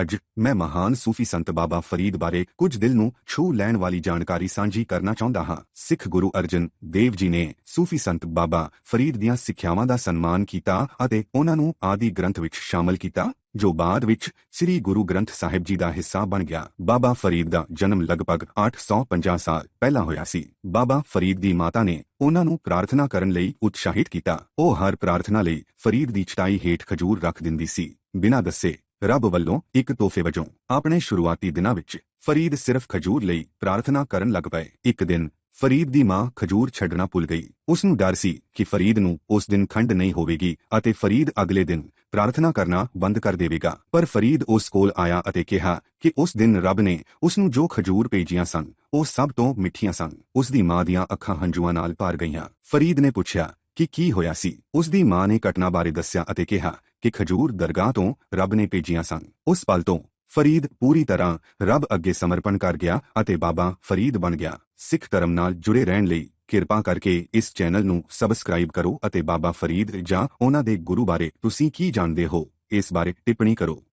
ਅੱਜ ਮੈਂ ਮਹਾਨ ਸੂਫੀ ਸੰਤ ਬਾਬਾ ਫਰੀਦ ਬਾਰੇ ਕੁਝ ਦਿਲ ਨੂੰ ਛੂ ਲੈਣ ਵਾਲੀ ਜਾਣਕਾਰੀ ਸਾਂਝੀ ਕਰਨਾ ਚਾਹੁੰਦਾ ਹਾਂ। ਸਿੱਖ ਗੁਰੂ ਅਰਜਨ ਦੇਵ ਜੀ ਨੇ ਸੂਫੀ ਸੰਤ ਬਾਬਾ ਫਰੀਦ ਦੀਆਂ ਸਿੱਖਿਆਵਾਂ ਦਾ ਸਨਮਾਨ ਕੀਤਾ ਅਤੇ ਉਹਨਾਂ ਨੂੰ ਆਦਿ ਗ੍ਰੰਥ ਵਿੱਚ ਸ਼ਾਮਲ ਕੀਤਾ, ਜੋ ਬਾਅਦ ਵਿੱਚ ਸ੍ਰੀ ਗੁਰੂ ਗ੍ਰੰਥ ਸਾਹਿਬ ਜੀ ਦਾ ਹਿੱਸਾ ਬਣ ਗਿਆ। ਬਾਬਾ ਫਰੀਦ ਦਾ ਜਨਮ ਲਗਭਗ 850 ਸਾਲ ਪਹਿਲਾਂ ਹੋਇਆ ਸੀ। ਬਾਬਾ ਫਰੀਦ ਦੀ ਮਾਤਾ ਨੇ ਉਹਨਾਂ ਨੂੰ ਪ੍ਰਾਰਥਨਾ ਕਰਨ ਲਈ ਉਤਸ਼ਾਹਿਤ ਕੀਤਾ। ਉਹ ਹਰ ਪ੍ਰਾਰਥਨਾ ਲਈ ਫਰੀਦ ਦੀ ਚਟਾਈ ਹੇਠ ਖਜੂਰ ਰੱਖ ਦਿੰਦੀ ਸੀ। ਬਿਨਾਂ ਦੱਸੇ ਰੱਬ ਵੱਲੋਂ ਇੱਕ ਤੋਹਫੇ ਵਜੋਂ ਆਪਣੇ ਸ਼ੁਰੂਆਤੀ ਦਿਨਾਂ ਵਿੱਚ ਫਰੀਦ ਸਿਰਫ ਖਜੂਰ ਲਈ ਪ੍ਰਾਰਥਨਾ ਕਰਨ ਲੱਗ ਪਏ। ਇੱਕ ਦਿਨ ਫਰੀਦ ਦੀ ਮਾਂ ਖਜੂਰ ਛੱਡਣਾ ਭੁੱਲ ਗਈ। ਉਸ ਨੂੰ ਡਰ ਸੀ ਕਿ ਫਰੀਦ ਨੂੰ ਉਸ ਦਿਨ ਖੰਡ ਨਹੀਂ ਹੋਵੇਗੀ ਅਤੇ ਫਰੀਦ ਅਗਲੇ ਦਿਨ ਪ੍ਰਾਰਥਨਾ ਕਰਨਾ ਬੰਦ ਕਰ ਦੇਵੇਗਾ। ਪਰ ਫਰੀਦ ਉਸ ਕੋਲ ਆਇਆ ਅਤੇ ਕਿਹਾ ਕਿ ਉਸ ਦਿਨ ਰੱਬ ਨੇ ਉਸ ਨੂੰ ਜੋ ਖਜੂਰ ਭੇਜੀਆਂ ਸਨ, ਉਹ ਸਭ ਤੋਂ ਮਿੱਠੀਆਂ ਸਨ। ਉਸ ਦੀ ਮਾਂ ਦੀਆਂ ਅੱਖਾਂ ਹੰਝੂਆਂ ਨਾਲ ਭਰ ਗਈਆਂ। ਫਰੀਦ ਨੇ ਪੁੱਛਿਆ ਕਿ ਕੀ ਹੋਇਆ ਸੀ? ਉਸ ਦੀ ਮਾਂ ਨੇ ਘਟਨਾ ਬਾਰੇ ਦੱਸਿਆ ਅਤੇ ਕਿਹਾ ਕਿ ਖਜੂਰ ਦਰਗਾਹ ਤੋਂ ਰੱਬ ਨੇ ਭੇਜੀਆਂ ਸਨ। ਉਸ ਪਲ ਤੋਂ ਫਰੀਦ ਪੂਰੀ ਤਰ੍ਹਾਂ ਰੱਬ ਅੱਗੇ ਸਮਰਪਣ ਕਰ ਗਿਆ ਅਤੇ ਬਾਬਾ ਫਰੀਦ ਬਣ ਗਿਆ। ਸਿੱਖ ਧਰਮ ਨਾਲ ਜੁੜੇ ਰਹਿਣ ਲਈ ਕਿਰਪਾ ਕਰਕੇ ਇਸ ਚੈਨਲ ਨੂੰ ਸਬਸਕ੍ਰਾਈਬ ਕਰੋ ਅਤੇ ਬਾਬਾ ਫਰੀਦ ਜਾਂ ਉਹਨਾਂ ਦੇ ਗੁਰੂ ਬਾਰੇ ਤੁਸੀਂ ਕੀ ਜਾਣਦੇ ਹੋ? ਇਸ ਬਾਰੇ ਟਿੱਪਣੀ ਕਰੋ।